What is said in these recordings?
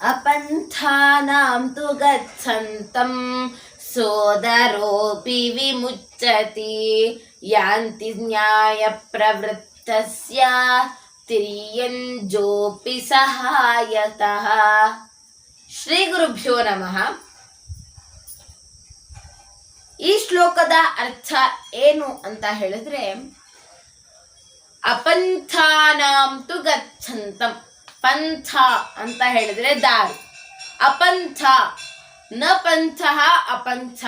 अपन्थानां तु गच्छन्तं सोदरोऽपि विमुच्यति यान्ति न्यायप्रवृत्तस्य तिर्यञ्जोऽपि सहायतः ಶ್ರೀಗುರುಭ್ಯೋ ನಮಃ ಈ ಶ್ಲೋಕದ ಅರ್ಥ ಏನು ಅಂತ ಹೇಳಿದ್ರೆ ಅಪಂಥಾನಾಂ ತು ಗಚ್ಚಂತಂ ಪಂಥ ಅಂತ ಹೇಳಿದ್ರೆ ದಾರಿ. ಅಪಂಥ, ನ ಪಂಥ, ಅಪಂಥ.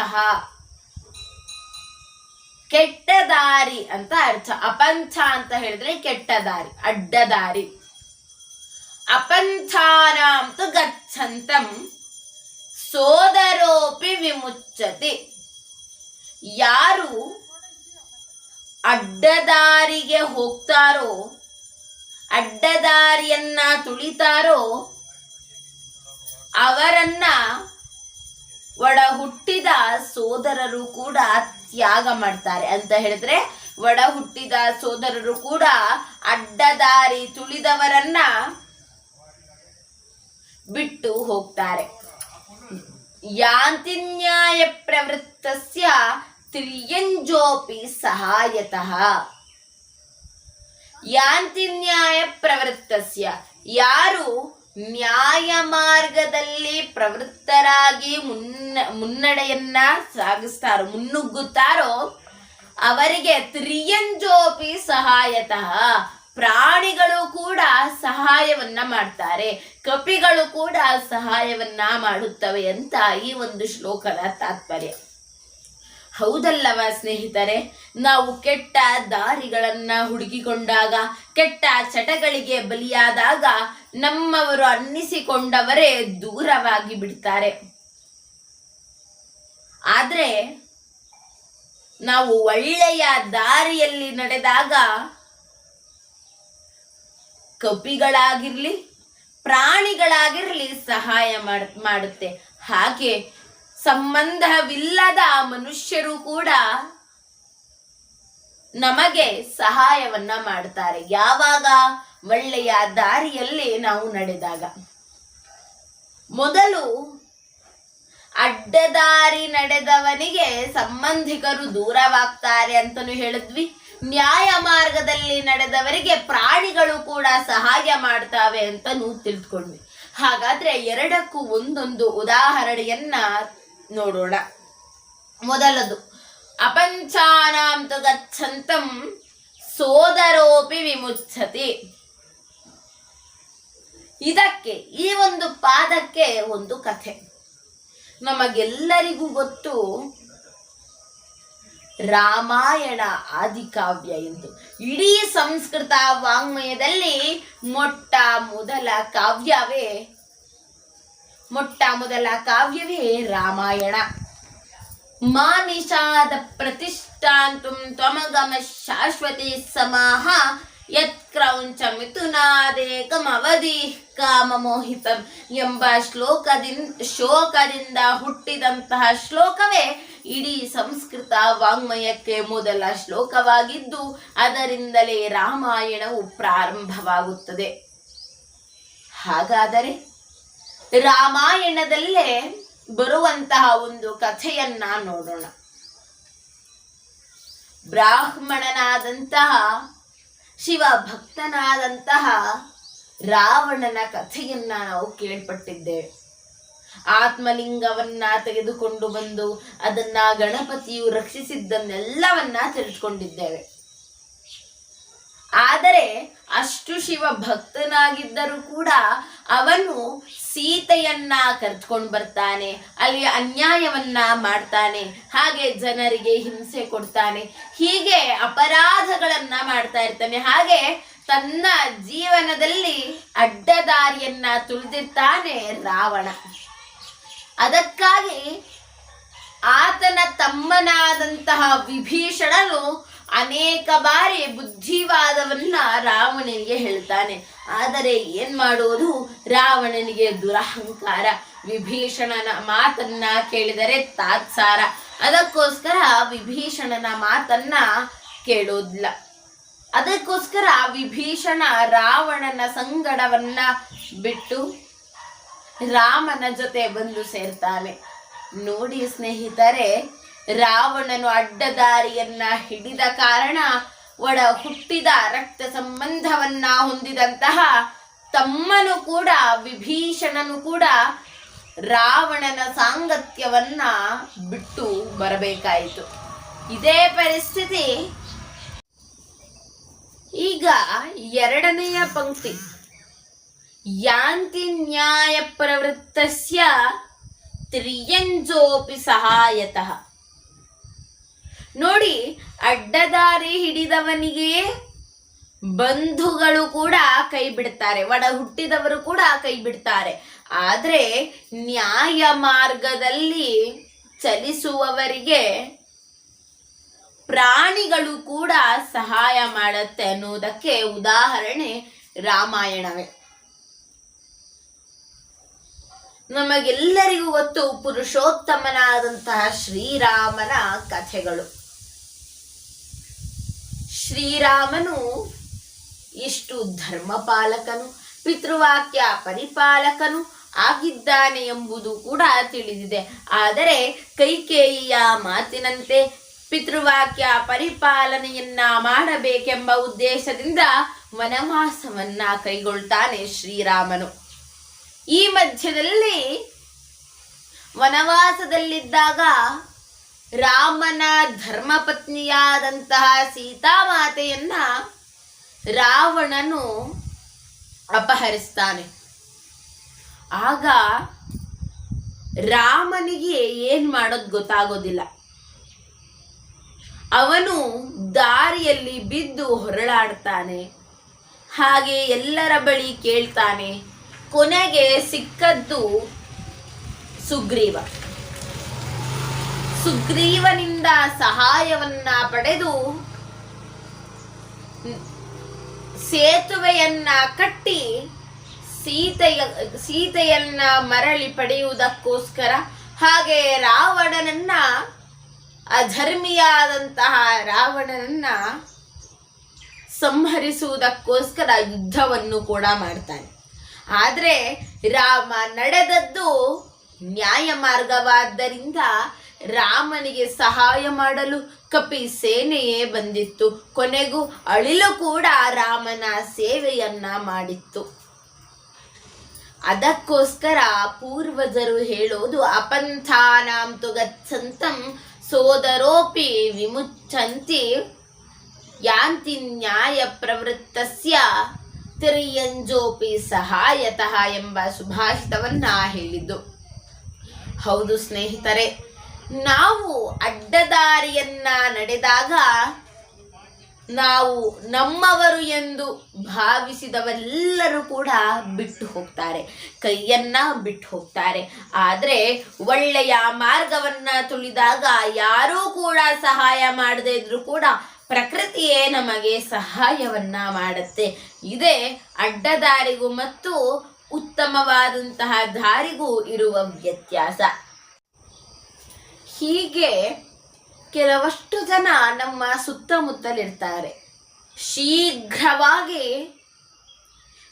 ಕೆಟ್ಟ ದಾರಿ ಅಂತ ಅರ್ಥ. ಅಪಂಥ ಅಂತ ಹೇಳಿದ್ರೆ ಕೆಟ್ಟ ದಾರಿ, ಅಡ್ಡ ದಾರಿ. ಅಪಂಥಾನಾಂ ತು ಗಚ್ಚಂತಂ, ಸೋದರೋಪಿ ವಿಮುಚ್ಚತಿ. ಯಾರು ಅಡ್ಡದಾರಿಗೆ ಹೋಗ್ತಾರೋ ಅಡ್ಡದಾರಿಯನ್ನ ತುಳಿತಾರೋ ಅವರನ್ನ ಒಡ ಹುಟ್ಟಿದ ಸೋದರರು ಕೂಡ ತ್ಯಾಗ ಮಾಡ್ತಾರೆ. ಅಂತ ಹೇಳಿದ್ರೆ ಒಡ ಹುಟ್ಟಿದ ಸೋದರರು ಕೂಡ ಅಡ್ಡದಾರಿ ತುಳಿದವರನ್ನ ಬಿಟ್ಟು ಹೋಗ್ತಾರೆ. ಯಾಂತಿನ್ಯಾಯ ಪ್ರವೃತ್ತಸ್ಯ ತ್ರಿಯಂಜೋಪಿ ಸಹಾಯತಃ. ಯಾಂತಿನ್ಯಾಯ ಪ್ರವೃತ್ತಸ್ಯ. ಯಾರು ನ್ಯಾಯ ಮಾರ್ಗದಲ್ಲಿ ಪ್ರವೃತ್ತರಾಗಿ ಮುನ್ನ, ಮುನ್ನಡೆಯನ್ನ ಸಾಗಿಸ್ತಾರೋ, ಮುನ್ನುಗ್ಗುತ್ತಾರೋ, ಅವರಿಗೆ ತ್ರಿಯಂಜೋಪಿ ಸಹಾಯತಃ ಪ್ರಾಣಿಗಳು ಕೂಡ ಸಹಾಯವನ್ನ ಮಾಡ್ತಾರೆ. ಕಪಿಗಳು ಕೂಡ ಸಹಾಯವನ್ನ ಮಾಡುತ್ತವೆ ಅಂತ ಈ ಒಂದು ಶ್ಲೋಕದ ತಾತ್ಪರ್ಯ. ಹೌದಲ್ಲವ ಸ್ನೇಹಿತರೆ? ನಾವು ಕೆಟ್ಟ ದಾರಿಗಳನ್ನ ಹುಡುಕಿಕೊಂಡಾಗ, ಕೆಟ್ಟ ಚಟಗಳಿಗೆ ಬಲಿಯಾದಾಗ ನಮ್ಮವರು ಅನ್ನಿಸಿಕೊಂಡವರೇ ದೂರವಾಗಿ ಬಿಡ್ತಾರೆ. ಆದ್ರೆ ನಾವು ಒಳ್ಳೆಯ ದಾರಿಯಲ್ಲಿ ನಡೆದಾಗ ಕಪಿಗಳಾಗಿರ್ಲಿ, ಪ್ರಾಣಿಗಳಾಗಿರ್ಲಿ ಸಹಾಯ ಮಾಡ್, ಮಾಡುತ್ತೆ. ಹಾಗೆ ಸಂಬಂಧವಿಲ್ಲದ ಮನುಷ್ಯರು ಕೂಡ ನಮಗೆ ಸಹಾಯವನ್ನ ಮಾಡ್ತಾರೆ. ಯಾವಾಗ? ಒಳ್ಳೆಯ ದಾರಿಯಲ್ಲಿ ನಾವು ನಡೆದಾಗ. ಮೊದಲು ಅಡ್ಡದಾರಿ ನಡೆದವನಿಗೆ ಸಂಬಂಧಿಕರು ದೂರವಾಗ್ತಾರೆ ಅಂತಲೂ ಹೇಳಿದ್ವಿ. ನ್ಯಾಯ ಮಾರ್ಗದಲ್ಲಿ ನಡೆದವರಿಗೆ ಪ್ರಾಣಿಗಳು ಕೂಡ ಸಹಾಯ ಮಾಡ್ತಾವೆ ಅಂತನೂ ತಿಳ್ಕೊಂಡ್ವಿ. ಹಾಗಾದ್ರೆ ಎರಡಕ್ಕೂ ಒಂದೊಂದು ಉದಾಹರಣೆಯನ್ನ ನೋಡೋಣ. ಮೊದಲದು. ಅಪಂಚಾನಾಂತ ಗಚ್ಚಂತಂ ಸೋದರೋಪಿ ವಿಮುಚ್ಛತಿ. ಇದಕ್ಕೆ, ಈ ಒಂದು ಪಾದಕ್ಕೆ ಒಂದು ಕಥೆ. ನಮಗೆಲ್ಲರಿಗೂ ಗೊತ್ತು, ರಾಮಾಯಣ ಆದಿಕಾವ್ಯ ಎಂದು. ಇಡೀ ಸಂಸ್ಕೃತ ವಾಂಗ್ಮಯದಲ್ಲಿ ಮೊಟ್ಟ ಮೊದಲ ಕಾವ್ಯವೇ ಮೊಟ್ಟ ಮೊದಲ ಕಾವ್ಯವೇ ರಾಮಾಯಣ. ಮಾನಿಷಾದ ಪ್ರತಿಷ್ಠಾಂತು ತ್ವಮಗಮ ಶಾಶ್ವತಿ ಸಮಾಹ, ಯತ್ ಕ್ರೌಂಚ ಮಿಥುನಾದೇಕಮವಧಿ ಕಾಮಮೋಹಿತಂ ಎಂಬ ಶ್ಲೋಕದಿಂದ ಶೋಕದಿಂದ ಹುಟ್ಟಿದಂತಹ ಶ್ಲೋಕವೇ ಇಡೀ ಸಂಸ್ಕೃತ ವಾಂಗ್ಮಯಕ್ಕೆ ಮೊದಲ ಶ್ಲೋಕವಾಗಿದ್ದು, ಅದರಿಂದಲೇ ರಾಮಾಯಣವು ಪ್ರಾರಂಭವಾಗುತ್ತದೆ. ಹಾಗಾದರೆ ರಾಮಾಯಣದಲ್ಲೇ ಬರುವಂತಹ ಒಂದು ಕಥೆಯನ್ನ ನೋಡೋಣ. ಬ್ರಾಹ್ಮಣನಾದಂತಹ ಶಿವ ಭಕ್ತನಾದಂತಹ ರಾವಣನ ಕಥೆಯನ್ನ ನಾವು ಕೇಳ್ಪಟ್ಟಿದ್ದೇವೆ ಆತ್ಮಲಿಂಗವನ್ನ ತೆಗೆದುಕೊಂಡು ಬಂದು ಅದನ್ನ ಗಣಪತಿಯು ರಕ್ಷಿಸಿದ್ದನ್ನೆಲ್ಲವನ್ನ ತಿಳಿದುಕೊಂಡಿದ್ದೇವೆ ಆದರೆ ಅಷ್ಟು ಶಿವ ಭಕ್ತನಾಗಿದ್ದರೂ ಕೂಡ ಅವನು ಸೀತೆಯನ್ನ ಕರೆದುಕೊಂಡು ಬರ್ತಾನೆ ಅಲ್ಲಿ ಅನ್ಯಾಯವನ್ನ ಮಾಡ್ತಾನೆ, ಹಾಗೆ ಜನರಿಗೆ ಹಿಂಸೆ ಕೊಡ್ತಾನೆ, ಹೀಗೆ ಅಪರಾಧಗಳನ್ನ ಮಾಡ್ತಾ ಇರ್ತಾನೆ, ಹಾಗೆ ತನ್ನ ಜೀವನದಲ್ಲಿ ಅಡ್ಡದಾರಿಯನ್ನ ತುಳಿದಿರ್ತಾನೆ ರಾವಣ. ಅದಕ್ಕಾಗಿ ಆತನ ತಮ್ಮನಾದಂತಹ ವಿಭೀಷಣನು ಅನೇಕ ಬಾರಿ ಬುದ್ಧಿವಾದವನ್ನ ರಾವಣನಿಗೆ ಹೇಳ್ತಾನೆ. ಆದರೆ ಏನ್ ಮಾಡುವುದು? ರಾವಣನಿಗೆ ದುರಹಂಕಾರ. ವಿಭೀಷಣನ ಮಾತನ್ನ ಕೇಳಿದರೆ ತಾತ್ಸಾರ. ಅದಕ್ಕೋಸ್ಕರ ವಿಭೀಷಣನ ಮಾತನ್ನ ಕೇಳೋದಿಲ್ಲ. ಅದಕ್ಕೋಸ್ಕರ ವಿಭೀಷಣ ರಾವಣನ ಸಂಗಡವನ್ನ ಬಿಟ್ಟು ರಾಮನ ಜೊತೆ ಬಂದು ಸೇರ್ತಾನೆ. ನೋಡಿ ಸ್ನೇಹಿತರೆ ರಾವಣನು ಅಡ್ಡದಾರಿಯನ್ನ ಹಿಡಿದ ಕಾರಣ ಒಡ ಹುಟ್ಟಿದ ರಕ್ತ ಸಂಬಂಧವನ್ನ ಹೊಂದಿದಂತಹ ತಮ್ಮನು ಕೂಡ, ವಿಭೀಷಣನು ಕೂಡ ರಾವಣನ ಸಾಂಗತ್ಯವನ್ನ ಬಿಟ್ಟು ಬರಬೇಕಾಯಿತು. ಇದೇ ಪರಿಸ್ಥಿತಿ. ಈಗ ಎರಡನೆಯ ಪಂಕ್ತಿ. ಯಾಂತಿ ನ್ಯಾಯ ಪ್ರವೃತ್ತಸ್ಯ ತ್ರಿಯಂಜೋಪಿ ಸಹಾಯತಃ. ನೋಡಿ, ಅಡ್ಡದಾರಿ ಹಿಡಿದವನಿಗೆ ಬಂಧುಗಳು ಕೂಡ ಕೈ ಬಿಡ್ತಾರೆ, ಒಡ ಹುಟ್ಟಿದವರು ಕೂಡ ಕೈ ಬಿಡ್ತಾರೆ. ಆದರೆ ನ್ಯಾಯ ಮಾರ್ಗದಲ್ಲಿ ಚಲಿಸುವವರಿಗೆ ಪ್ರಾಣಿಗಳು ಕೂಡ ಸಹಾಯ ಮಾಡುತ್ತೆ ಅನ್ನುವುದಕ್ಕೆ ಉದಾಹರಣೆ ರಾಮಾಯಣವೇ. ನಮಗೆಲ್ಲರಿಗೂ ಗೊತ್ತು ಪುರುಷೋತ್ತಮನಾದಂತಹ ಶ್ರೀರಾಮನ ಕಥೆಗಳು. ಶ್ರೀರಾಮನು ಎಷ್ಟು ಧರ್ಮಪಾಲಕನು, ಪಿತೃವಾಕ್ಯ ಪರಿಪಾಲಕನು ಆಗಿದ್ದಾನೆ ಎಂಬುದು ಕೂಡ ತಿಳಿದಿದೆ. ಆದರೆ ಕೈಕೇಯಿಯ ಮಾತಿನಂತೆ ಪಿತೃವಾಕ್ಯ ಪರಿಪಾಲನೆಯನ್ನ ಮಾಡಬೇಕೆಂಬ ಉದ್ದೇಶದಿಂದ ವನವಾಸವನ್ನ ಕೈಗೊಳ್ತಾನೆ ಶ್ರೀರಾಮನು. ಈ ಮಧ್ಯದಲ್ಲಿ ವನವಾಸದಲ್ಲಿದ್ದಾಗ ರಾಮನ ಧರ್ಮಪತ್ನಿಯಾದಂತಹ ಸೀತಾಮಾತೆಯನ್ನ ರಾವಣನು ಅಪಹರಿಸ್ತಾನೆ. ಆಗ ರಾಮನಿಗೆ ಏನ್ ಮಾಡೋದು ಗೊತ್ತಾಗೋದಿಲ್ಲ. ಅವನು ದಾರಿಯಲ್ಲಿ ಬಿದ್ದು ಹೊರಳಾಡ್ತಾನೆ. ಹಾಗೆ ಎಲ್ಲರ ಬಳಿ ಕೇಳ್ತಾನೆ, ಕೊನೆಗೆ ಸಿಕ್ಕದ್ದು ಸುಗ್ರೀವ. ಸುಗ್ರೀವನಿಂದ ಸಹಾಯವನ್ನ ಪಡೆದು ಸೇತುವೆಯನ್ನ ಕಟ್ಟಿ ಸೀತೆಯ, ಸೀತೆಯನ್ನ ಮರಳಿ ಪಡೆಯುವುದಕ್ಕೋಸ್ಕರ ಹಾಗೆ ರಾವಣನನ್ನ, ಅಧರ್ಮಿಯಾದಂತಹ ರಾವಣನನ್ನ ಸಂಹರಿಸುವುದಕ್ಕೋಸ್ಕರ ಯುದ್ಧವನ್ನು ಕೂಡ ಮಾಡ್ತಾನೆ. ಆದರೆ ರಾಮ ನಡೆದದ್ದು ನ್ಯಾಯ ಮಾರ್ಗವಾದ್ದರಿಂದ ರಾಮನಿಗೆ ಸಹಾಯ ಮಾಡಲು ಕಪಿ ಸೇನೆಯೇ ಬಂದಿತ್ತು. ಕೊನೆಗೂ ಅಳಿಲು ಕೂಡ ರಾಮನ ಸೇವೆಯನ್ನ ಮಾಡಿತ್ತು. ಅದಕ್ಕೋಸ್ಕರ ಪೂರ್ವಜರು ಹೇಳೋದು, ಅಪಂಥಾನಾಂ ತು ಗಚ್ಚಂತಂ ಸೋದರೋಪಿ ವಿಮುಚ್ಚಂತಿ ಯಾಂತಿ ನ್ಯಾಯ ಪ್ರವೃತ್ತಸ್ಯ ತಿರಿಯಂಜೋಪಿ ಸಹಾಯತಃ ಎಂಬ ಸುಭಾಷಿತವನ್ನ ಹೇಳಿದ್ದು. ಹೌದು ಸ್ನೇಹಿತರೆ ನಾವು ಅಡ್ಡದಾರಿಯನ್ನ ನಡೆದಾಗ ನಾವು ನಮ್ಮವರು ಎಂದು ಭಾವಿಸಿದವರೆಲ್ಲರೂ ಕೂಡ ಬಿಟ್ಟು ಹೋಗ್ತಾರೆ, ಕೈಯನ್ನ ಬಿಟ್ಟು ಹೋಗ್ತಾರೆ. ಆದರೆ ಒಳ್ಳೆಯ ಮಾರ್ಗವನ್ನ ತುಳಿದಾಗ ಯಾರೂ ಕೂಡ ಸಹಾಯ ಮಾಡದೇ ಇದ್ರೂ ಕೂಡ ಪ್ರಕೃತಿಯೇ ನಮಗೆ ಸಹಾಯವನ್ನ ಮಾಡುತ್ತೆ. ಇದೇ ಅಡ್ಡದಾರಿಗೂ ಮತ್ತು ಉತ್ತಮವಾದಂತಹ ದಾರಿಗೂ ಇರುವ ವ್ಯತ್ಯಾಸ. ಹೀಗೆ ಕೆಲವಷ್ಟು ಜನ ನಮ್ಮ ಸುತ್ತಮುತ್ತಲಿರ್ತಾರೆ. ಶೀಘ್ರವಾಗಿ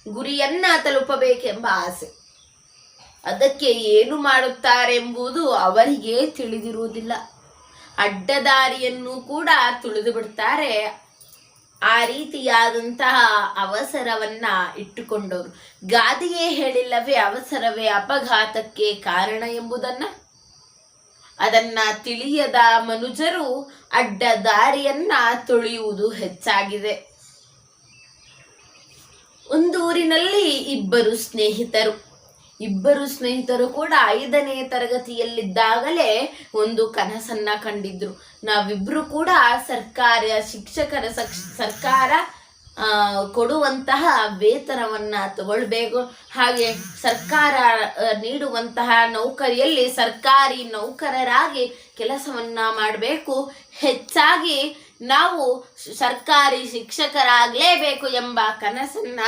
ಗುರಿಯನ್ನ ತಲುಪಬೇಕೆಂಬ ಆಸೆ. ಅದಕ್ಕೆ ಏನು ಮಾಡುತ್ತಾರೆಂಬುದು ಅವರಿಗೆ ತಿಳಿದಿರುವುದಿಲ್ಲ. ಅಡ್ಡದಾರಿಯನ್ನು ಕೂಡ ತುಳಿದು ಬಿಡ್ತಾರೆ. ಆ ರೀತಿಯಾದಂತಹ ಅವಸರವನ್ನ ಇಟ್ಟುಕೊಂಡವರು. ಗಾದೆಯೇ ಹೇಳಿಲ್ಲವೇ ಅವಸರವೇ ಅಪಘಾತಕ್ಕೆ ಕಾರಣ ಎಂಬುದನ್ನ? ಅದನ್ನ ತಿಳಿಯದ ಮನುಜರು ಅಡ್ಡ ದಾರಿಯನ್ನ ತುಳಿಯುವುದು ಹೆಚ್ಚಾಗಿದೆ. ಒಂದು ಊರಿನಲ್ಲಿ ಇಬ್ಬರು ಸ್ನೇಹಿತರು. ಇಬ್ಬರು ಸ್ನೇಹಿತರು ಕೂಡ ಐದನೇ ತರಗತಿಯಲ್ಲಿದ್ದಾಗಲೇ ಒಂದು ಕನಸನ್ನ ಕಂಡಿದ್ರು. ನಾವಿಬ್ರು ಕೂಡ ಸರ್ಕಾರ ಶಿಕ್ಷಕರ ಸರ್ಕಾರ ಕೊಡುವಂತಹ ವೇತನವನ್ನ ತಗೊಳ್ಬೇಕು. ಹಾಗೆ ಸರ್ಕಾರ ನೀಡುವಂತಹ ನೌಕರಿಯಲ್ಲಿ ಸರ್ಕಾರಿ ನೌಕರರಾಗಿ ಕೆಲಸವನ್ನ ಮಾಡಬೇಕು. ಹೆಚ್ಚಾಗಿ ನಾವು ಸರ್ಕಾರಿ ಶಿಕ್ಷಕರಾಗಲೇಬೇಕು ಎಂಬ ಕನಸನ್ನ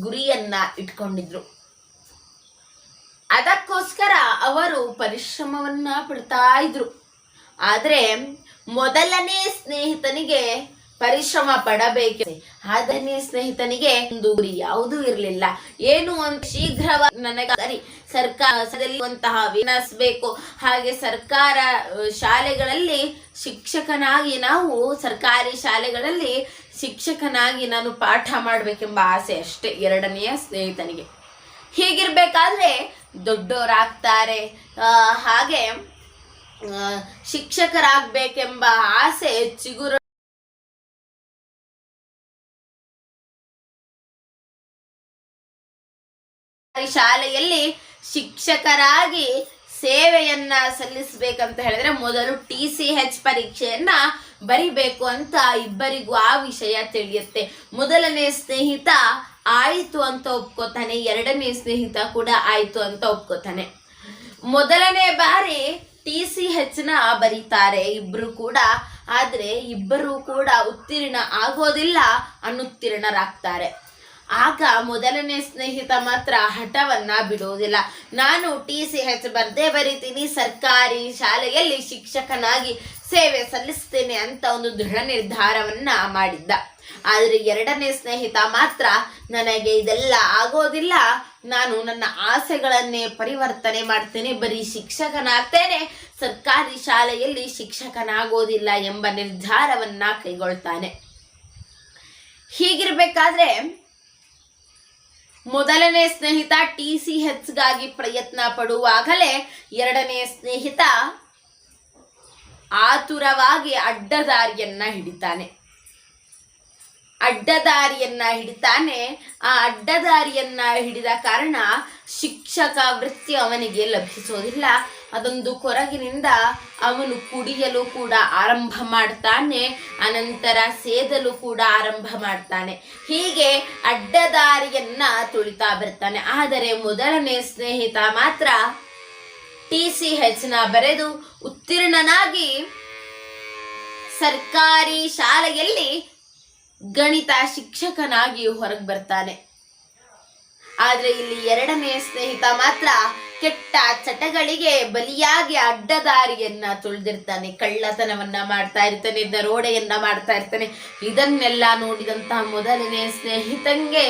ಗುರಿಯನ್ನ ಇಟ್ಕೊಂಡಿದ್ರು. ಅದಕ್ಕೋಸ್ಕರ ಅವರು ಪರಿಶ್ರಮವನ್ನ ಪಡ್ತಾ ಇದ್ರು. ಆದ್ರೆ ಮೊದಲನೇ ಸ್ನೇಹಿತನಿಗೆ ಪರಿಶ್ರಮ ಪಡಬೇಕು. ಆದನೇ ಸ್ನೇಹಿತನಿಗೆ ಒಂದು ಗುರಿ ಯಾವುದೂ ಇರಲಿಲ್ಲ. ಏನು ಅಂತ ಶೀಘ್ರವಾಗಿ ನನಗೆ ಸರಿ ಸರ್ಕಾರದಲ್ಲಿರುವಂತಹ ವಿನಸ್ಬೇಕು. ಹಾಗೆ ಸರ್ಕಾರ ಶಾಲೆಗಳಲ್ಲಿ ಶಿಕ್ಷಕನಾಗಿ ನಾವು, ಸರ್ಕಾರಿ ಶಾಲೆಗಳಲ್ಲಿ ಶಿಕ್ಷಕನಾಗಿ ನಾನು ಪಾಠ ಮಾಡಬೇಕೆಂಬ ಆಸೆ ಅಷ್ಟೇ, ಎರಡನೆಯ ಸ್ನೇಹಿತನಿಗೆ. ಹೀಗಿರ್ಬೇಕಾದ್ರೆ ದೊಡ್ಡವರಾಗ್ತಾರೆ ಹಾಗೆ ಶಿಕ್ಷಕರಾಗ್ಬೇಕೆಂಬ ಆಸೆ ಚಿಗುರು ಶಾಲೆಯಲ್ಲಿ ಶಿಕ್ಷಕರಾಗಿ ಸೇವೆಯನ್ನ ಸಲ್ಲಿಸಬೇಕಂತ ಹೇಳಿದ್ರೆ ಮೊದಲು ಟಿ ಸಿ ಹೆಚ್ ಪರೀಕ್ಷೆಯನ್ನ ಬರಿಬೇಕು ಅಂತ ಇಬ್ಬರಿಗೂ ಆ ವಿಷಯ ತಿಳಿಯುತ್ತೆ. ಮೊದಲನೇ ಸ್ನೇಹಿತ ಆಯಿತು ಅಂತ ಒಪ್ಕೋತಾನೆ, ಎರಡನೇ ಸ್ನೇಹಿತ ಕೂಡ ಆಯಿತು ಅಂತ ಒಪ್ಕೋತಾನೆ. ಮೊದಲನೇ ಬಾರಿ ಟಿ ಸಿ ನ ಬರೀತಾರೆ ಇಬ್ರು ಕೂಡ, ಆದ್ರೆ ಇಬ್ಬರು ಕೂಡ ಉತ್ತೀರ್ಣ ಆಗೋದಿಲ್ಲ, ಅನುತ್ತೀರ್ಣರಾಗ್ತಾರೆ. ಆಗ ಮೊದಲನೇ ಸ್ನೇಹಿತ ಮಾತ್ರ ಹಠವನ್ನ ಬಿಡುವುದಿಲ್ಲ. ನಾನು ಟಿ ಸಿ ಹೆಚ್ ಬರ್ದೇ ಬರಿತೀನಿ, ಸರ್ಕಾರಿ ಶಾಲೆಯಲ್ಲಿ ಶಿಕ್ಷಕನಾಗಿ ಸೇವೆ ಸಲ್ಲಿಸ್ತೇನೆ ಅಂತ ಒಂದು ದೃಢ ನಿರ್ಧಾರವನ್ನ ಮಾಡಿದ್ದ. ಆದ್ರೆ ಎರಡನೇ ಸ್ನೇಹಿತ ಮಾತ್ರ, ನನಗೆ ಇದೆಲ್ಲ ಆಗೋದಿಲ್ಲ, ನಾನು ನನ್ನ ಆಸೆಗಳನ್ನೇ ಪರಿವರ್ತನೆ ಮಾಡ್ತೇನೆ, ಬರೀ ಶಿಕ್ಷಕನಾಗ್ತೇನೆ, ಸರ್ಕಾರಿ ಶಾಲೆಯಲ್ಲಿ ಶಿಕ್ಷಕನಾಗೋದಿಲ್ಲ ಎಂಬ ನಿರ್ಧಾರವನ್ನ ಕೈಗೊಳ್ತಾನೆ. ಹೀಗಿರ್ಬೇಕಾದ್ರೆ ಮೊದಲನೇ ಸ್ನೇಹಿತ ಟಿ ಸಿ ಹೆಚ್ಗಾಗಿ ಪ್ರಯತ್ನ ಪಡುವಾಗಲೇ ಎರಡನೇ ಸ್ನೇಹಿತ ಆತುರವಾಗಿ ಅಡ್ಡದಾರಿಯನ್ನ ಹಿಡಿತಾನೆ. ಅಡ್ಡದಾರಿಯನ್ನ ಹಿಡಿತಾನೆ. ಆ ಅಡ್ಡದಾರಿಯನ್ನ ಹಿಡಿದ ಕಾರಣ ಶಿಕ್ಷಕ ವೃತ್ತಿ ಅವನಿಗೆ ಲಭಿಸೋದಿಲ್ಲ. ಅದೊಂದು ಕೊರಗಿನಿಂದ ಅವನು ಕುಡಿಯಲು ಕೂಡ ಆರಂಭ ಮಾಡ್ತಾನೆ, ಅನಂತರ ಸೇದಲು ಕೂಡ ಆರಂಭ ಮಾಡ್ತಾನೆ. ಹೀಗೆ ಅಡ್ಡದಾರಿಯನ್ನ ತುಳಿತಾ ಬರ್ತಾನೆ. ಆದರೆ ಮೊದಲನೇ ಸ್ನೇಹಿತ ಮಾತ್ರ ಟಿ ಸಿ ನ ಬರೆದು ಉತ್ತೀರ್ಣನಾಗಿ ಸರ್ಕಾರಿ ಶಾಲೆಯಲ್ಲಿ ಗಣಿತ ಶಿಕ್ಷಕನಾಗಿ ಹೊರಗೆ ಬರ್ತಾನೆ. ಆದರೆ ಇಲ್ಲಿ ಎರಡನೇ ಸ್ನೇಹಿತ ಮಾತ್ರ ಕೆಟ್ಟ ಚಟಗಳಿಗೆ ಬಲಿಯಾಗಿ ಅಡ್ಡದಾರಿಯನ್ನ ತುಳಿದಿರ್ತಾನೆ, ಕಳ್ಳತನವನ್ನ ಮಾಡ್ತಾ ಇರ್ತಾನೆ, ದರೋಡೆಯನ್ನ ಮಾಡ್ತಾ ಇರ್ತಾನೆ. ಇದನ್ನೆಲ್ಲ ನೋಡಿದಂತಹ ಮೊದಲನೇ ಸ್ನೇಹಿತಂಗೆ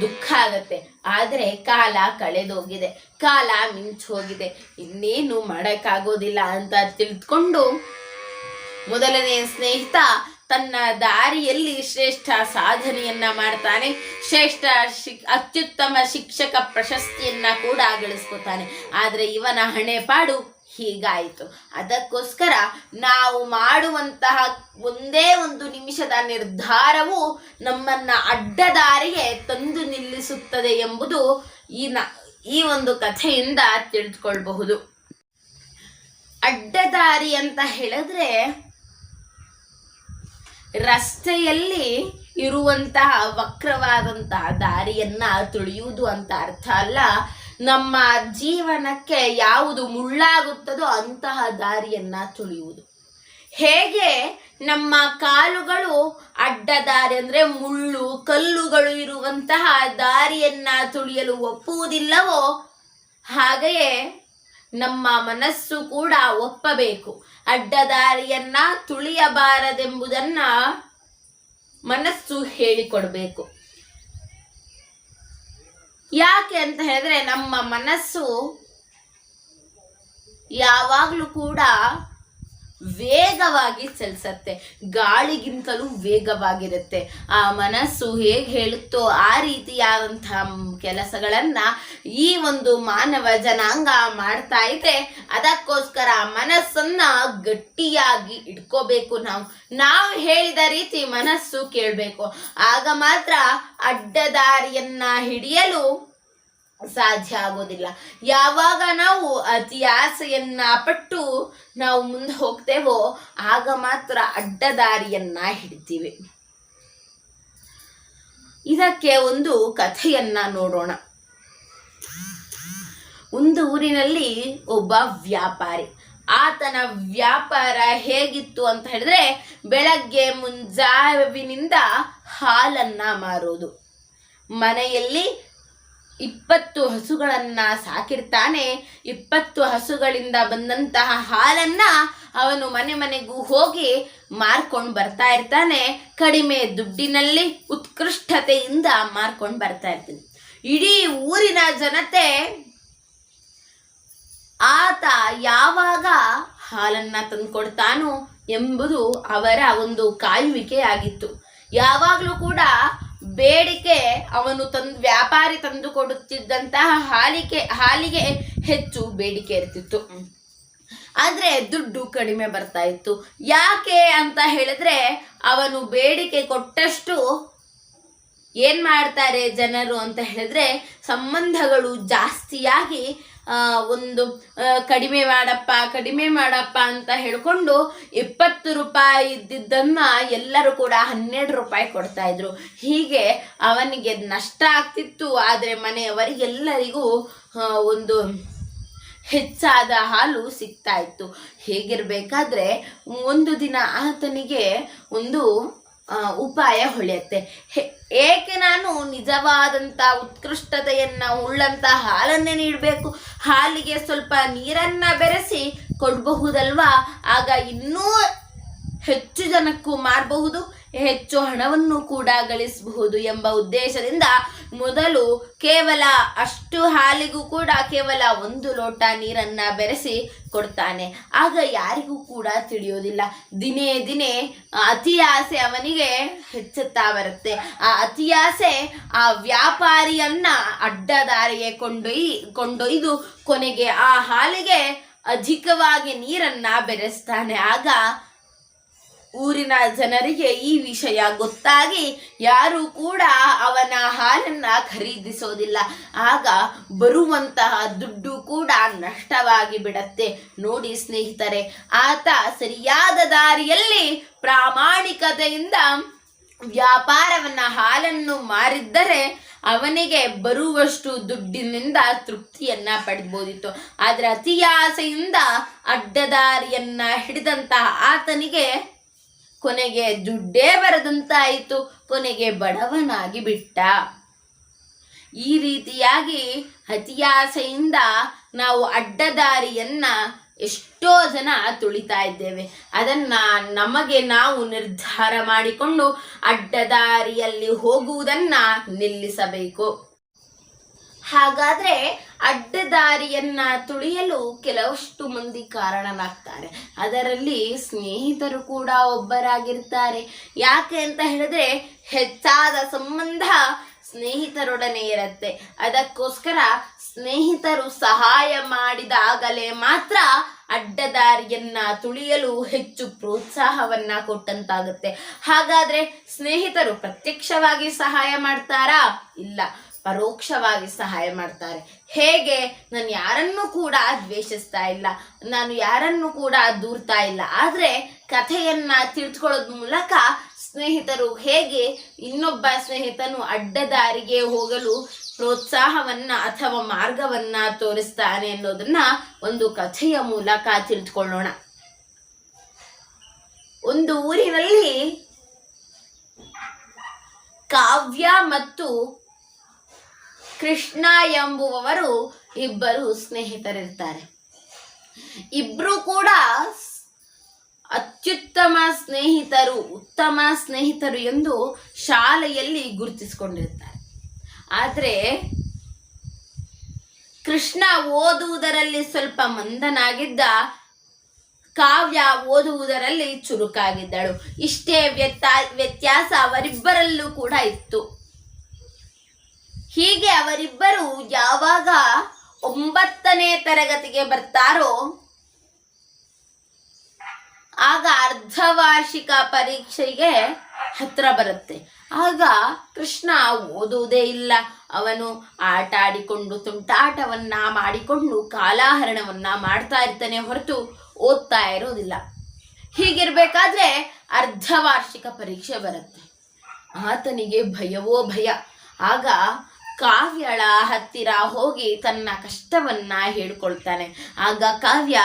ದುಃಖ ಆಗತ್ತೆ. ಆದ್ರೆ ಕಾಲ ಕಳೆದೋಗಿದೆ, ಕಾಲ ಮಿಂಚು ಹೋಗಿದೆ ಇನ್ನೇನು ಮಾಡಕ್ಕಾಗೋದಿಲ್ಲ ಅಂತ ತಿಳಿದುಕೊಂಡು ಮೊದಲನೇ ಸ್ನೇಹಿತ ತನ್ನ ದಾರಿಯಲ್ಲಿ ಶ್ರೇಷ್ಠ ಸಾಧನೆಯನ್ನ ಮಾಡ್ತಾನೆ. ಶ್ರೇಷ್ಠ ಶಿಕ್, ಅತ್ಯುತ್ತಮ ಶಿಕ್ಷಕ ಪ್ರಶಸ್ತಿಯನ್ನ ಕೂಡ ಗಳಿಸ್ಕೊತಾನೆ. ಆದರೆ ಇವನ ಹಣೆ ಪಾಡು ಹೀಗಾಯಿತು. ಅದಕ್ಕೋಸ್ಕರ ನಾವು ಮಾಡುವಂತಹ ಒಂದೇ ಒಂದು ನಿಮಿಷದ ನಿರ್ಧಾರವು ನಮ್ಮನ್ನ ಅಡ್ಡದಾರಿಗೆ ತಂದು ನಿಲ್ಲಿಸುತ್ತದೆ ಎಂಬುದು ಈ ನ, ಈ ಒಂದು ಕಥೆಯಿಂದ ತಿಳಿದುಕೊಳ್ಬಹುದು. ಅಡ್ಡದಾರಿ ಅಂತ ಹೇಳಿದ್ರೆ ರಸ್ತೆಯಲ್ಲಿ ಇರುವಂತಹ ವಕ್ರವಾದಂತಹ ದಾರಿಯನ್ನ ತುಳಿಯುವುದು ಅಂತ ಅರ್ಥ ಅಲ್ಲ. ನಮ್ಮ ಜೀವನಕ್ಕೆ ಯಾವುದು ಮುಳ್ಳಾಗುತ್ತದೋ ಅಂತಹ ದಾರಿಯನ್ನ ತುಳಿಯುವುದು. ಹೇಗೆ ನಮ್ಮ ಕಾಲುಗಳು ಅಡ್ಡ ದಾರಿ ಅಂದ್ರೆ ಮುಳ್ಳು, ಕಲ್ಲುಗಳು ಇರುವಂತಹ ದಾರಿಯನ್ನ ತುಳಿಯಲು ಒಪ್ಪುವುದಿಲ್ಲವೋ, ಹಾಗೆಯೇ ನಮ್ಮ ಮನಸ್ಸು ಕೂಡ ಒಪ್ಪಬೇಕು. ಅಡ್ಡದಾರಿಯನ್ನ ತುಳಿಯಬಾರದೆಂಬುದನ್ನ ಮನಸ್ಸು ಹೇಳಿಕೊಡ್ಬೇಕು. ಯಾಕೆ ಅಂತ ಹೇಳಿದ್ರೆ ನಮ್ಮ ಮನಸ್ಸು ಯಾವಾಗ್ಲೂ ಕೂಡ ವೇಗವಾಗಿ ಚಲಿಸತ್ತೆ. ಗಾಳಿಗಿಂತಲೂ ವೇಗವಾಗಿರುತ್ತೆ. ಆ ಮನಸ್ಸು ಹೇಗೆ ಹೇಳುತ್ತೋ ಆ ರೀತಿಯಾದಂತಹ ಕೆಲಸಗಳನ್ನ ಈ ಒಂದು ಮಾನವ ಜನಾಂಗ ಮಾಡ್ತಾ ಇದೆ. ಅದಕ್ಕೋಸ್ಕರ ಮನಸ್ಸನ್ನ ಗಟ್ಟಿಯಾಗಿ ಇಟ್ಕೋಬೇಕು ನಾವು. ನಾವು ಹೇಳಿದ ರೀತಿ ಮನಸ್ಸು ಕೇಳಬೇಕು. ಆಗ ಮಾತ್ರ ಅಡ್ಡದಾರಿಯನ್ನ ಹಿಡಿಯಲು ಸಾಧ್ಯ ಆಗೋದಿಲ್ಲ. ಯಾವಾಗ ನಾವು ಅತಿ ಆಸೆಯನ್ನ ಪಟ್ಟು ನಾವು ಮುಂದೆ ಹೋಗ್ತೇವೋ ಆಗ ಮಾತ್ರ ಅಡ್ಡದಾರಿಯನ್ನ ಹಿಡಿತೀವಿ. ಇದಕ್ಕೆ ಒಂದು ಕಥೆಯನ್ನ ನೋಡೋಣ. ಒಂದು ಊರಿನಲ್ಲಿ ಒಬ್ಬ ವ್ಯಾಪಾರಿ. ಆತನ ವ್ಯಾಪಾರ ಹೇಗಿತ್ತು ಅಂತ ಹೇಳಿದ್ರೆ ಬೆಳಗ್ಗೆ ಮುಂಜಾವಿನಿಂದ ಹಾಲನ್ನ ಮಾರೋದು. ಮನೆಯಲ್ಲಿ ಇಪ್ಪತ್ತು ಹಸುಗಳನ್ನ ಸಾಕಿರ್ತಾನೆ. ಇಪ್ಪತ್ತು ಹಸುಗಳಿಂದ ಬಂದಂತಹ ಹಾಲನ್ನ ಅವನು ಮನೆ ಮನೆಗೂ ಹೋಗಿ ಮಾರ್ಕೊಂಡು ಬರ್ತಾ ಇರ್ತಾನೆ. ಕಡಿಮೆ ದುಡ್ಡಿನಲ್ಲಿ ಉತ್ಕೃಷ್ಟತೆಯಿಂದ ಮಾರ್ಕೊಂಡು ಬರ್ತಾ ಇರ್ತಾನೆ. ಇಡೀ ಊರಿನ ಜನತೆ ಆತ ಯಾವಾಗ ಹಾಲನ್ನ ತಂದ್ಕೊಡ್ತಾನೋ ಎಂಬುದು ಅವರ ಒಂದು ಕಾಯುವಿಕೆಯಾಗಿತ್ತು ಯಾವಾಗಲೂ ಕೂಡ ಬೇಡಿಕೆ ಅವನು ತಂದು, ವ್ಯಾಪಾರಿ ತಂದು ಕೊಡುತ್ತಿದ್ದಂತಹ ಹಾಲಿಗೆ ಹಾಲಿಗೆ ಹೆಚ್ಚು ಬೇಡಿಕೆ ಇರ್ತಿತ್ತು. ಆದ್ರೆ ದುಡ್ಡು ಕಡಿಮೆ ಬರ್ತಾ ಇತ್ತು. ಯಾಕೆ ಅಂತ ಹೇಳಿದ್ರೆ ಅವನು ಬೇಡಿಕೆ ಕೊಟ್ಟಷ್ಟು ಏನ್ ಮಾಡ್ತಾರೆ ಜನರು ಅಂತ ಹೇಳಿದ್ರೆ ಸಂಬಂಧಗಳು ಜಾಸ್ತಿಯಾಗಿ ಒಂದು ಕಡಿಮೆ ಮಾಡಪ್ಪ ಕಡಿಮೆ ಮಾಡಪ್ಪ ಅಂತ ಹೇಳ್ಕೊಂಡು ಇಪ್ಪತ್ತು ರೂಪಾಯಿ ಇದ್ದಿದ್ದನ್ನ ಎಲ್ಲರೂ ಕೂಡ ಹನ್ನೆರಡು ರೂಪಾಯಿ ಕೊಡ್ತಾ ಇದ್ರು. ಹೀಗೆ ಅವನಿಗೆ ನಷ್ಟ ಆಗ್ತಿತ್ತು. ಆದ್ರೆ ಮನೆಯವರಿಗೆಲ್ಲರಿಗೂ ಒಂದು ಹೆಚ್ಚಾದ ಹಾಲು ಸಿಗ್ತಾ ಇತ್ತು. ಹೇಗಿರ್ಬೇಕಾದ್ರೆ, ಒಂದು ದಿನ ಆತನಿಗೆ ಒಂದು ಉಪಾಯ ಹೊಳೆಯುತ್ತೆ. ಏಕೆ ನಾನು ನಿಜವಾದಂತ ಉತ್ಕೃಷ್ಟತೆಯನ್ನು, ಉಳ್ಳಂತ ಹಾಲನ್ನೇ ನೀಡಬೇಕು? ಹಾಲಿಗೆ ಸ್ವಲ್ಪ ನೀರನ್ನ ಬೆರೆಸಿ ಕೊಡಬಹುದಲ್ವಾ? ಆಗ ಇನ್ನೂ ಹೆಚ್ಚು ಜನಕ್ಕೂ ಮಾರಬಹುದು. ಹೆಚ್ಚು ಹಣವನ್ನು ಕೂಡ ಗಳಿಸಬಹುದು ಎಂಬ ಉದ್ದೇಶದಿಂದ ಮೊದಲು ಕೇವಲ ಅಷ್ಟು ಹಾಲಿಗೂ ಕೂಡ ಕೇವಲ ಒಂದು ಲೋಟ ನೀರನ್ನ ಬೆರೆಸಿ ಕೊಡ್ತಾನೆ. ಆಗ ಯಾರಿಗೂ ಕೂಡ ತಿಳಿಯೋದಿಲ್ಲ. ದಿನೇ ದಿನೇ ಅತಿ ಆಸೆ ಅವನಿಗೆ ಹೆಚ್ಚುತ್ತಾ ಬರುತ್ತೆ. ಆ ಅತಿ ಆಸೆ ಆ ವ್ಯಾಪಾರಿಯನ್ನ ಅಡ್ಡದಾರಿಗೆ ಕೊಂಡೊಯ್, ಕೊಂಡೊಯ್ದು ಕೊನೆಗೆ ಆ ಹಾಲಿಗೆ ಅಧಿಕವಾಗಿ ನೀರನ್ನ ಬೆರೆಸ್ತಾನೆ. ಆಗ ಊರಿನ ಜನರಿಗೆ ಈ ವಿಷಯ ಗೊತ್ತಾಗಿ ಯಾರು ಕೂಡ ಅವನ ಹಾಲನ್ನ ಖರೀದಿಸೋದಿಲ್ಲ. ಆಗ ಬರುವಂತಹ ದುಡ್ಡು ಕೂಡ ನಷ್ಟವಾಗಿ ಬಿಡತ್ತೆ. ನೋಡಿ ಸ್ನೇಹಿತರೆ, ಆತ ಸರಿಯಾದ ದಾರಿಯಲ್ಲಿ ಪ್ರಾಮಾಣಿಕತೆಯಿಂದ ವ್ಯಾಪಾರವನ್ನ ಹಾಲನ್ನು ಮಾರಿದ್ದರೆ ಅವನಿಗೆ ಬರುವಷ್ಟು ದುಡ್ಡಿನಿಂದ ತೃಪ್ತಿಯನ್ನ ಪಡಿಬೋದಿತ್ತು. ಆದ್ರೆ ಅತಿಯಾಸೆಯಿಂದ ಅಡ್ಡದಾರಿಯನ್ನ ಹಿಡಿದಂತಹ ಆತನಿಗೆ ಕೊನೆಗೆ ದುಡ್ಡೇ ಬರದಂತಾಯಿತು, ಕೊನೆಗೆ ಬಡವನಾಗಿ ಬಿಟ್ಟ. ಈ ರೀತಿಯಾಗಿ ಅತಿಯಾಸೆಯಿಂದ ನಾವು ಅಡ್ಡದಾರಿಯನ್ನ ಎಷ್ಟೋ ಜನ ತುಳಿತಾ ಇದ್ದೇವೆ. ಅದನ್ನ ನಮಗೆ ನಾವು ನಿರ್ಧಾರ ಮಾಡಿಕೊಂಡು ಅಡ್ಡದಾರಿಯಲ್ಲಿ ಹೋಗುವುದನ್ನ ನಿಲ್ಲಿಸಬೇಕು. ಹಾಗಾದ್ರೆ ಅಡ್ಡದಾರಿಯನ್ನ ತುಳಿಯಲು ಕೆಲವಷ್ಟು ಮಂದಿ ಕಾರಣನಾಗ್ತಾರೆ. ಅದರಲ್ಲಿ ಸ್ನೇಹಿತರು ಕೂಡ ಒಬ್ಬರಾಗಿರ್ತಾರೆ. ಯಾಕೆ ಅಂತ ಹೇಳಿದ್ರೆ ಹೆಚ್ಚಾದ ಸಂಬಂಧ ಸ್ನೇಹಿತರೊಡನೆ ಇರುತ್ತೆ. ಅದಕ್ಕೋಸ್ಕರ ಸ್ನೇಹಿತರು ಸಹಾಯ ಮಾಡಿದಾಗಲೇ ಮಾತ್ರ ಅಡ್ಡದಾರಿಯನ್ನ ತುಳಿಯಲು ಹೆಚ್ಚು ಪ್ರೋತ್ಸಾಹವನ್ನ ಕೊಟ್ಟಂತಾಗುತ್ತೆ. ಹಾಗಾದ್ರೆ ಸ್ನೇಹಿತರು ಪ್ರತ್ಯಕ್ಷವಾಗಿ ಸಹಾಯ ಮಾಡ್ತಾರಾ? ಇಲ್ಲ. ಪರೋಕ್ಷವಾಗಿ ಸಹಾಯ ಮಾಡ್ತಾರೆ. ಹೇಗೆ? ನಾನು ಯಾರನ್ನು ಕೂಡ ದ್ವೇಷಿಸ್ತಾ ಇಲ್ಲ. ನಾನು ಯಾರನ್ನು ಕೂಡ ದೂರ್ತಾ ಇಲ್ಲ. ಆದ್ರೆ ಕಥೆಯನ್ನ ತಿಳ್ಕೊಳ್ಳೋದ್ ಮೂಲಕ ಸ್ನೇಹಿತರು ಹೇಗೆ ಇನ್ನೊಬ್ಬ ಸ್ನೇಹಿತನು ಅಡ್ಡದಾರಿಗೆ ಹೋಗಲು ಪ್ರೋತ್ಸಾಹವನ್ನ ಅಥವಾ ಮಾರ್ಗವನ್ನ ತೋರಿಸ್ತಾನೆ ಅನ್ನೋದನ್ನ ಒಂದು ಕಥೆಯ ಮೂಲಕ ತಿಳಿದುಕೊಳ್ಳೋಣ ಒಂದು ಊರಿನಲ್ಲಿ ಕಾವ್ಯ ಮತ್ತು ಕೃಷ್ಣ ಎಂಬುವವರು ಇಬ್ಬರು ಸ್ನೇಹಿತರಿರ್ತಾರೆ. ಇಬ್ರು ಕೂಡ ಅತ್ಯುತ್ತಮ ಸ್ನೇಹಿತರು, ಉತ್ತಮ ಸ್ನೇಹಿತರು ಎಂದು ಶಾಲೆಯಲ್ಲಿ ಗುರುತಿಸಿಕೊಂಡಿರ್ತಾರೆ. ಆದರೆ ಕೃಷ್ಣ ಓದುವುದರಲ್ಲಿ ಸ್ವಲ್ಪ ಮಂದನಾಗಿದ್ದ ಕಾವ್ಯ ಓದುವುದರಲ್ಲಿ ಚುರುಕಾಗಿದ್ದಳು. ಇಷ್ಟೇ ವ್ಯತ್ಯಾ, ವ್ಯತ್ಯಾಸ ಅವರಿಬ್ಬರಲ್ಲೂ ಕೂಡ ಇತ್ತು. ಹೀಗೆ ಅವರಿಬ್ಬರು ಯಾವಾಗ ಒಂಬತ್ತನೇ ತರಗತಿಗೆ ಬರ್ತಾರೋ, ಆಗ ಅರ್ಧವಾರ್ಷಿಕ ಪರೀಕ್ಷೆಗೆ ಹತ್ರ ಬರುತ್ತೆ. ಆಗ ಕೃಷ್ಣ ಓದುವುದೇ ಇಲ್ಲ. ಅವನು ಆಟ ಆಡಿಕೊಂಡು ತುಂಟಾಟವನ್ನ ಮಾಡಿಕೊಂಡು ಕಾಲಾಹರಣವನ್ನ ಮಾಡ್ತಾ ಇರ್ತಾನೆ ಹೊರತು ಓದ್ತಾ ಇರೋದಿಲ್ಲ. ಹೀಗಿರ್ಬೇಕಾದ್ರೆ ಅರ್ಧವಾರ್ಷಿಕ ಪರೀಕ್ಷೆ ಬರುತ್ತೆ. ಆತನಿಗೆ ಭಯವೋ ಭಯ. ಆಗ ಕಾವ್ಯಳ ಹತ್ತಿರ ಹೋಗಿ ತನ್ನ ಕಷ್ಟವನ್ನ ಹೇಳ್ಕೊಳ್ತಾನೆ. ಆಗ ಕಾವ್ಯ,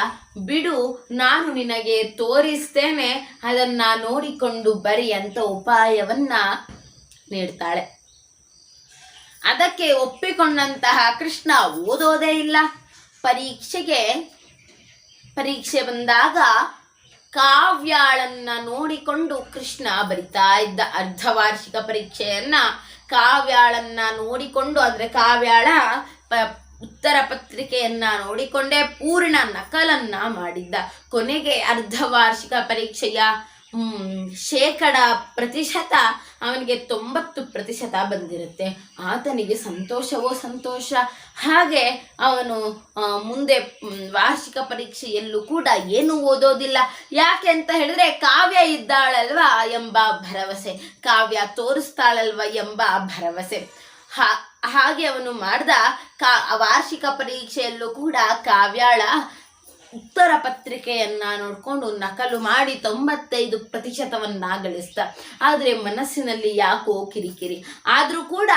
ಬಿಡು, ನಾನು ನಿನಗೆ ತೋರಿಸ್ತೇನೆ, ಅದನ್ನ ನೋಡಿಕೊಂಡು ಬರಿ ಅಂತ ಉಪಾಯವನ್ನ ನೀಡ್ತಾಳೆ. ಅದಕ್ಕೆ ಒಪ್ಪಿಕೊಂಡಂತಹ ಕೃಷ್ಣ ಓದೋದೇ ಇಲ್ಲ. ಪರೀಕ್ಷೆಗೆ, ಪರೀಕ್ಷೆ ಬಂದಾಗ ಕಾವ್ಯಾಳನ್ನ ನೋಡಿಕೊಂಡು ಕೃಷ್ಣ ಬರಿತಾ ಇದ್ದ ಅರ್ಧವಾರ್ಷಿಕ ಪರೀಕ್ಷೆಯನ್ನ ಕಾವ್ಯಾಳನ್ನ ನೋಡಿಕೊಂಡು ಅಂದ್ರೆ ಕಾವ್ಯಾಳ ಉತ್ತರ ಪತ್ರಿಕೆಯನ್ನ ನೋಡಿಕೊಂಡೇ ಪೂರ್ಣ ನಕಲನ್ನ ಮಾಡಿದ್ದ. ಕೊನೆಗೆ ಅರ್ಧ ವಾರ್ಷಿಕ ಪರೀಕ್ಷೆಯ ಶೇಕಡ ಪ್ರತಿಶತ ಅವನಿಗೆ ತೊಂಬತ್ತು ಪ್ರತಿಶತ ಬಂದಿರುತ್ತೆ. ಆತನಿಗೆ ಸಂತೋಷವೋ ಸಂತೋಷ. ಹಾಗೆ ಅವನು ಮುಂದೆ ವಾರ್ಷಿಕ ಪರೀಕ್ಷೆಯಲ್ಲೂ ಕೂಡ ಏನು ಓದೋದಿಲ್ಲ. ಯಾಕೆ ಅಂತ ಹೇಳಿದ್ರೆ ಕಾವ್ಯ ಇದ್ದಾಳಲ್ವಾ ಎಂಬ ಭರವಸೆ. ಕಾವ್ಯ ತೋರಿಸ್ತಾಳಲ್ವ ಎಂಬ ಭರವಸೆ. ಹಾ- ಹಾಗೆ ಅವನು ಮಾಡ್ದ ಕಾ ವಾರ್ಷಿಕ ಪರೀಕ್ಷೆಯಲ್ಲೂ ಕೂಡ ಕಾವ್ಯಾಳ ಉತ್ತರ ಪತ್ರಿಕೆಯನ್ನ ನೋಡ್ಕೊಂಡು ನಕಲು ಮಾಡಿ ತೊಂಬತ್ತೈದು ಪ್ರತಿಶತವನ್ನ ಗಳಿಸ್ತ ಆದ್ರೆ ಮನಸ್ಸಿನಲ್ಲಿ ಯಾಕೋ ಕಿರಿಕಿರಿ. ಆದ್ರೂ ಕೂಡ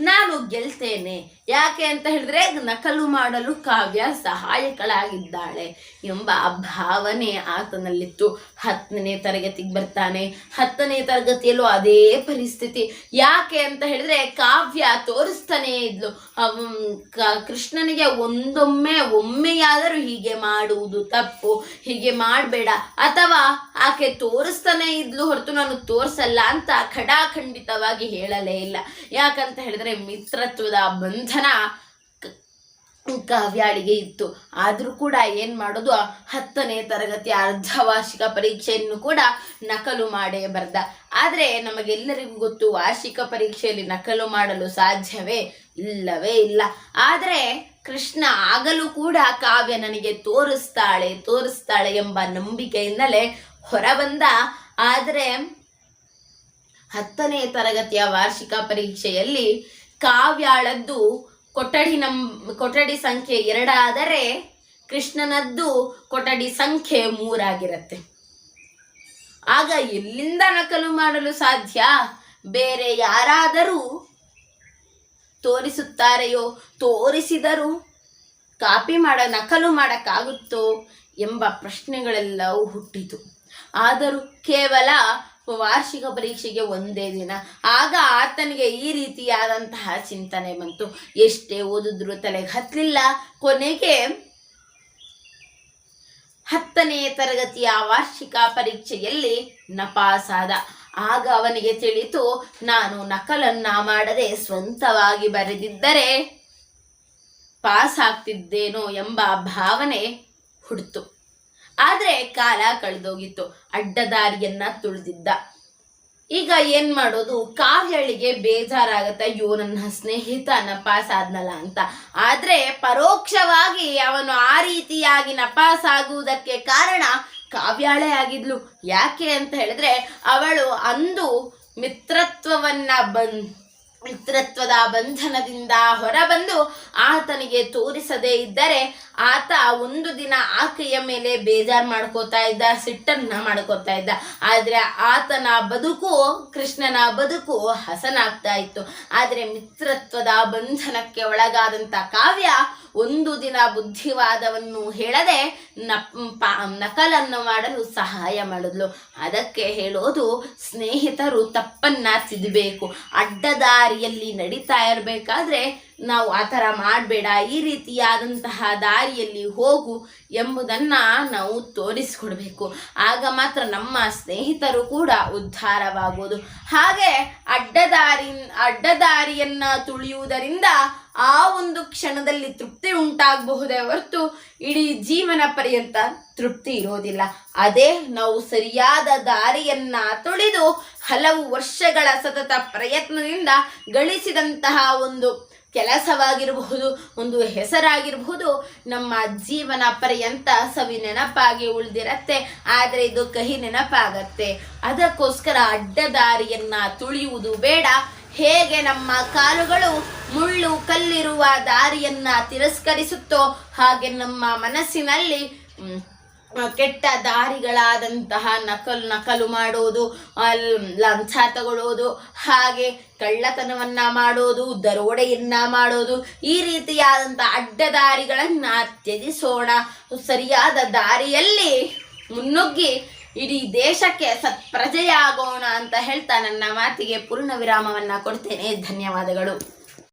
ನಾನು ಗೆಲ್ತೇನೆ. ಯಾಕೆ ಅಂತ ಹೇಳಿದ್ರೆ ನಕಲು ಮಾಡಲು ಕಾವ್ಯ ಸಹಾಯಕಳಾಗಿದ್ದಾಳೆ ಎಂಬ ಭಾವನೆ ಆತನಲ್ಲಿತ್ತು. ಹತ್ತನೇ ತರಗತಿಗೆ ಬರ್ತಾನೆ. ಹತ್ತನೇ ತರಗತಿಯಲ್ಲೂ ಅದೇ ಪರಿಸ್ಥಿತಿ. ಯಾಕೆ ಅಂತ ಹೇಳಿದ್ರೆ ಕಾವ್ಯ ತೋರಿಸ್ತಾನೇ ಇದ್ಲು. ಕೃಷ್ಣನಿಗೆ ಒಂದೊಮ್ಮೆ ಒಮ್ಮೆಯಾದರೂ ಹೀಗೆ ಮಾಡುವುದು ತಪ್ಪು, ಹೀಗೆ ಮಾಡಬೇಡ ಅಥವಾ ಆಕೆ ತೋರಿಸ್ತಾನೆ ಇದ್ಲು ಹೊರತು ನಾನು ತೋರಿಸಲ್ಲ ಅಂತ ಖಡಾಖಂಡಿತವಾಗಿ ಹೇಳಲೇ ಇಲ್ಲ. ಯಾಕಂತ ಹೇಳಿದ್ರೆ ಮಿತ್ರತ್ವದ ಬಂಧನ ಕ- ಕಾವ್ಯಾಳಿಗೆ ಇತ್ತು. ಆದ್ರೂ ಕೂಡ ಏನ್ ಮಾಡೋದು? ಹತ್ತನೇ ತರಗತಿ ಅರ್ಧವಾರ್ಷಿಕ ಪರೀಕ್ಷೆಯನ್ನು ಕೂಡ ನಕಲು ಮಾಡೇ ಬರ್ದ. ಆದ್ರೆ ನಮಗೆಲ್ಲರಿಗೂ ಗೊತ್ತು, ವಾರ್ಷಿಕ ಪರೀಕ್ಷೆಯಲ್ಲಿ ನಕಲು ಮಾಡಲು ಸಾಧ್ಯವೇ ಇಲ್ಲವೇ ಇಲ್ಲ. ಆದ್ರೆ ಕೃಷ್ಣ ಆಗಲೂ ಕೂಡ ಕಾವ್ಯ ನನಗೆ ತೋರಿಸ್ತಾಳೆ ತೋರಿಸ್ತಾಳೆ ಎಂಬ ನಂಬಿಕೆಯಿಂದಲೇ ಹೊರಬಂದ. ಆದ್ರೆ ಹತ್ತನೇ ತರಗತಿಯ ವಾರ್ಷಿಕ ಪರೀಕ್ಷೆಯಲ್ಲಿ ಕಾವ್ಯಾಳದ್ದು ಕೊಠಡಿ ನಂ ಕೊಠಡಿ ಸಂಖ್ಯೆ ಎರಡಾದರೆ ಕೃಷ್ಣನದ್ದು ಕೊಠಡಿ ಸಂಖ್ಯೆ ಮೂರಾಗಿರತ್ತೆ. ಆಗ ಎಲ್ಲಿಂದ ನಕಲು ಮಾಡಲು ಸಾಧ್ಯ? ಬೇರೆ ಯಾರಾದರೂ ತೋರಿಸುತ್ತಾರೆಯೋ, ತೋರಿಸಿದರೂ ಕಾಪಿ ಮಾಡ, ನಕಲು ಮಾಡೋಕ್ಕಾಗುತ್ತೋ ಎಂಬ ಪ್ರಶ್ನೆಗಳೆಲ್ಲವೂ ಹುಟ್ಟಿತು. ಆದರೂ ಕೇವಲ ವಾರ್ಷಿಕ ಪರೀಕ್ಷೆಗೆ ಒಂದೇ ದಿನ. ಆಗ ಆತನಿಗೆ ಈ ರೀತಿಯಾದಂತಹ ಚಿಂತನೆ ಬಂತು. ಎಷ್ಟೇ ಓದಿದ್ರು ತಲೆಗೆ ಹತ್ತಲಿಲ್ಲ ಕೊನೆಗೆ ಹತ್ತನೇ ತರಗತಿಯ ವಾರ್ಷಿಕ ಪರೀಕ್ಷೆಯಲ್ಲಿ ನಪಾಸಾದ ಆಗ ಅವನಿಗೆ ತಿಳಿತು, ನಾನು ನಕಲನ್ನ ಮಾಡದೆ ಸ್ವಂತವಾಗಿ ಬರೆದಿದ್ದರೆ ಪಾಸ್ ಆಗ್ತಿದ್ದೇನೋ ಎಂಬ ಭಾವನೆ ಹುಡ್ತು. ಆದ್ರೆ ಕಾಲ ಕಳೆದೋಗಿತ್ತು. ಅಡ್ಡದಾರಿಯನ್ನ ತುಳಿದಿದ್ದ. ಈಗ ಏನ್ ಮಾಡೋದು? ಕಾವ್ಯಳಿಗೆ ಬೇಜಾರಾಗತ್ತ. ಅಯ್ಯೋ, ನನ್ನ ಸ್ನೇಹಿತ ನಪಾಸ್ ಆದ್ನಲ್ಲ ಅಂತ. ಆದ್ರೆ ಪರೋಕ್ಷವಾಗಿ ಅವನು ಆ ರೀತಿಯಾಗಿ ನಪಾಸ್ ಆಗುವುದಕ್ಕೆ ಕಾರಣ ಕಾವ್ಯಾಳೆ ಆಗಿದ್ಲು. ಯಾಕೆ ಅಂತ ಹೇಳಿದ್ರೆ, ಅವಳು ಅಂದು ಮಿತ್ರತ್ವವನ್ನ ಬನ್ ಮಿತ್ರತ್ವದ ಬಂಧನದಿಂದ ಹೊರಬಂದು ಆತನಿಗೆ ತೋರಿಸದೇ ಇದ್ದರೆ ಆತ ಒಂದು ದಿನ ಆಕೆಯ ಮೇಲೆ ಬೇಜಾರ್ ಮಾಡ್ಕೋತಾ ಇದ್ದ, ಸಿಟ್ಟನ್ನ ಮಾಡ್ಕೋತಾ ಇದ್ದ. ಆದ್ರೆ ಆತನ ಬದುಕು, ಕೃಷ್ಣನ ಬದುಕು ಹಸನಾಗ್ತಾ ಇತ್ತು. ಆದ್ರೆ ಮಿತ್ರತ್ವದ ಬಂಧನಕ್ಕೆ ಒಳಗಾದಂತ ಕಾವ್ಯ ಒಂದು ದಿನ ಬುದ್ಧಿವಾದವನ್ನು ಹೇಳದೆ ನಕಲನ್ನು ಮಾಡಲು ಸಹಾಯ ಮಾಡಿದ್ಲು. ಅದಕ್ಕೆ ಹೇಳೋದು, ಸ್ನೇಹಿತರು ತಪ್ಪನ್ನ ಸಿದ್ಬೇಕು ಅಡ್ಡದಾರಿಯಲ್ಲಿ ನಡೀತಾ ಇರಬೇಕಾದ್ರೆ ನಾವು ಆ ಥರ ಮಾಡಬೇಡ, ಈ ರೀತಿಯಾದಂತಹ ದಾರಿಯಲ್ಲಿ ಹೋಗು ಎಂಬುದನ್ನು ನಾವು ತೋರಿಸ್ಕೊಡ್ಬೇಕು. ಆಗ ಮಾತ್ರ ನಮ್ಮ ಸ್ನೇಹಿತರು ಕೂಡ ಉದ್ಧಾರವಾಗುವುದು ಹಾಗೆ ಅಡ್ಡದಾರಿ ಅಡ್ಡದಾರಿಯನ್ನು ತುಳಿಯುವುದರಿಂದ ಆ ಒಂದು ಕ್ಷಣದಲ್ಲಿ ತೃಪ್ತಿ ಉಂಟಾಗಬಹುದೇ ಹೊರತು ಇಡೀ ಜೀವನ ಪರ್ಯಂತ ತೃಪ್ತಿ ಇರೋದಿಲ್ಲ. ಅದೇ ನಾವು ಸರಿಯಾದ ದಾರಿಯನ್ನ ತೊಳೆದು ಹಲವು ವರ್ಷಗಳ ಸತತ ಪ್ರಯತ್ನದಿಂದ ಗಳಿಸಿದಂತಹ ಒಂದು ಕೆಲಸವಾಗಿರಬಹುದು, ಒಂದು ಹೆಸರಾಗಿರಬಹುದು. ನಮ್ಮ ಜೀವನ ಪರ್ಯಂತ ಸವಿ ನೆನಪಾಗಿ ಉಳಿದಿರತ್ತೆ, ಆದರೆ ಇದು ಕಹಿ ನೆನಪಾಗತ್ತೆ. ಅದಕ್ಕೋಸ್ಕರ ಅಡ್ಡದಾರಿಯನ್ನ ತುಳಿಯುವುದು ಬೇಡ. ಹೇಗೆ ನಮ್ಮ ಕಾಲುಗಳು ಮುಳ್ಳು ಕಲ್ಲಿರುವ ದಾರಿಯನ್ನ ತಿರಸ್ಕರಿಸುತ್ತೋ ಹಾಗೆ ನಮ್ಮ ಮನಸ್ಸಿನಲ್ಲಿ ಕೆಟ್ಟ ದಾರಿಗಳಾದಂತಹ ನಕಲು ನಕಲು ಮಾಡೋದು ಲಂಚ ತಗೊಳ್ಳೋದು ಹಾಗೆ ಕಳ್ಳತನವನ್ನ ಮಾಡೋದು ದರೋಡೆಯನ್ನ ಮಾಡೋದು ಈ ರೀತಿಯಾದಂಥ ಅಡ್ಡದಾರಿಗಳನ್ನ ತ್ಯಜಿಸೋಣ. ಸರಿಯಾದ ದಾರಿಯಲ್ಲಿ ಮುನ್ನುಗ್ಗಿ ಇಡೀ ದೇಶಕ್ಕೆ ಸತ್ ಪ್ರಜೆಯಾಗೋಣ ಅಂತ ಹೇಳ್ತಾ ನನ್ನ ಮಾತಿಗೆ ಪೂರ್ಣ ವಿರಾಮವನ್ನ ಕೊಡ್ತೇನೆ. ಧನ್ಯವಾದಗಳು.